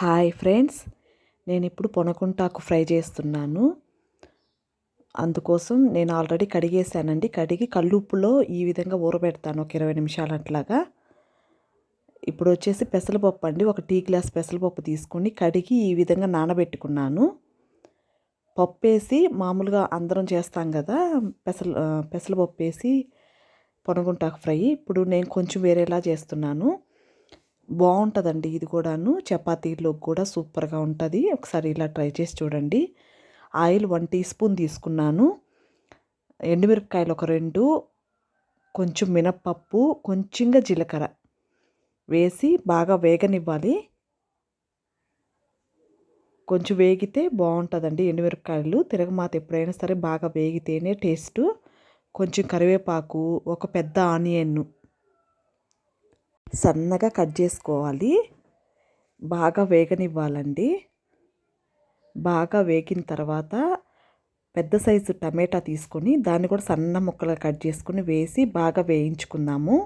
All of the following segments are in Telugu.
Hi friends. నేను ఇప్పుడు పొనకుంటాకు ఫ్రై చేస్తున్నాను. అందుకోసం నేను ఆల్రెడీ కడిగేసానండి. కడిగి కల్లుప్పులో ఈ విధంగా ఊరబెడతాను. ఒక ఇరవై నిమిషాలు అట్లాగా. ఇప్పుడు వచ్చేసి పెసరపప్పు అండి. ఒక టీ గ్లాస్ పెసరపప్పు తీసుకొని కడిగి ఈ విధంగా నానబెట్టుకున్నాను. పప్పు వేసి మామూలుగా అందరం చేస్తాం కదా పెసల పెసరపప్పు వేసి పొనగుంటాకు ఫ్రై. ఇప్పుడు నేను కొంచెం వేరేలా చేస్తున్నాను. బాగుంటుందండి ఇది కూడాను. చపాతీలో కూడా సూపర్గా ఉంటుంది. ఒకసారి ఇలా ట్రై చేసి చూడండి. ఆయిల్ వన్ టీ స్పూన్ తీసుకున్నాను. ఎండుమిరపకాయలు ఒక రెండు కొంచెం మినప్పప్పు కొంచెంగా జీలకర్ర వేసి బాగా వేగనివ్వాలి. కొంచెం వేగితే బాగుంటుందండి ఎండుమిరపకాయలు. తిరగమాత ఎప్పుడైనా సరే బాగా వేగితేనే టేస్ట్. కొంచెం కరివేపాకు ఒక పెద్ద ఆనియన్ను సన్నగా కట్ చేసుకోవాలి. బాగా వేగనివ్వాలండి. బాగా వేగిన తర్వాత పెద్ద సైజు టమాటా తీసుకొని దాన్ని కూడా సన్న ముక్కలు కట్ చేసుకొని వేసి బాగా వేయించుకుందాము.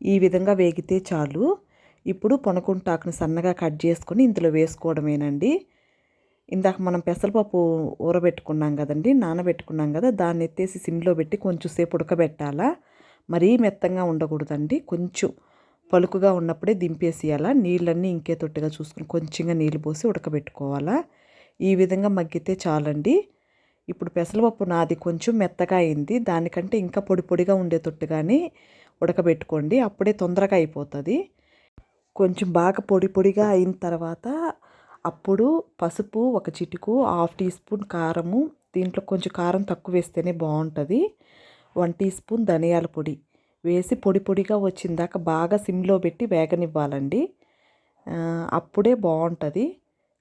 ఈ విధంగా వేగితే చాలు. ఇప్పుడు పొనకుంటాకును సన్నగా కట్ చేసుకొని ఇందులో వేసుకోవడమేనండి. ఇందాక మనం పెసరపప్పు ఊరబెట్టుకున్నాం కదండి నానబెట్టుకున్నాం కదా దాన్ని ఎత్తేసి సిమ్లో పెట్టి కొంచెం సేపు ఉడకబెట్టాలా? మరీ మెత్తంగా ఉండకూడదండి. కొంచెం పలుకుగా ఉన్నప్పుడే దింపేసేయాలా. నీళ్ళన్నీ ఇంకే తొట్టుగా చూసుకుని కొంచెంగా నీళ్ళు పోసి ఉడకబెట్టుకోవాలా. ఈ విధంగా మగ్గితే చాలండి. ఇప్పుడు పెసరపప్పు నాది కొంచెం మెత్తగా అయింది. దానికంటే ఇంకా పొడి పొడిగా ఉండే తొట్టుగానే ఉడకబెట్టుకోండి. అప్పుడే తొందరగా అయిపోతుంది. కొంచెం బాగా పొడి పొడిగా అయిన తర్వాత అప్పుడు పసుపు ఒక చిటుకు హాఫ్ టీ స్పూన్ కారము దీంట్లో కొంచెం కారం తక్కువ వేస్తేనే బాగుంటుంది. వన్ టీ స్పూన్ ధనియాల పొడి వేసి పొడి పొడిగా వచ్చిందాక బాగా సిమ్లో పెట్టి వేగనివ్వాలండి. అప్పుడే బాగుంటుంది.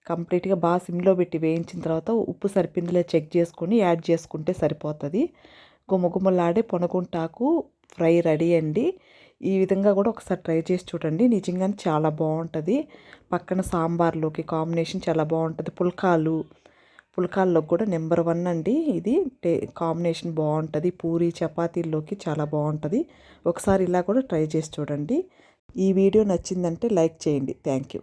కంప్లీట్గా బాగా సిమ్లో పెట్టి వేయించిన తర్వాత ఉప్పు సరిపిందిలే చెక్ చేసుకొని యాడ్ చేసుకుంటే సరిపోతుంది. గుమ్మగుమ్మలాడే పొనగుంటాకు ఫ్రై రెడీ అండి. ఈ విధంగా కూడా ఒకసారి ట్రై చేసి చూడండి. నిజంగానే చాలా బాగుంటుంది. పక్కన సాంబార్లోకి కాంబినేషన్ చాలా బాగుంటుంది. పుల్కాలు పుల్కాల్లో కూడా నెంబర్ వన్ అండి ఇది. టే కాంబినేషన్ బాగుంటుంది. పూరి చపాతీల్లోకి చాలా బాగుంటుంది. ఒకసారి ఇలా కూడా ట్రై చేసి చూడండి. ఈ వీడియో నచ్చిందంటే లైక్ చేయండి. Thank you.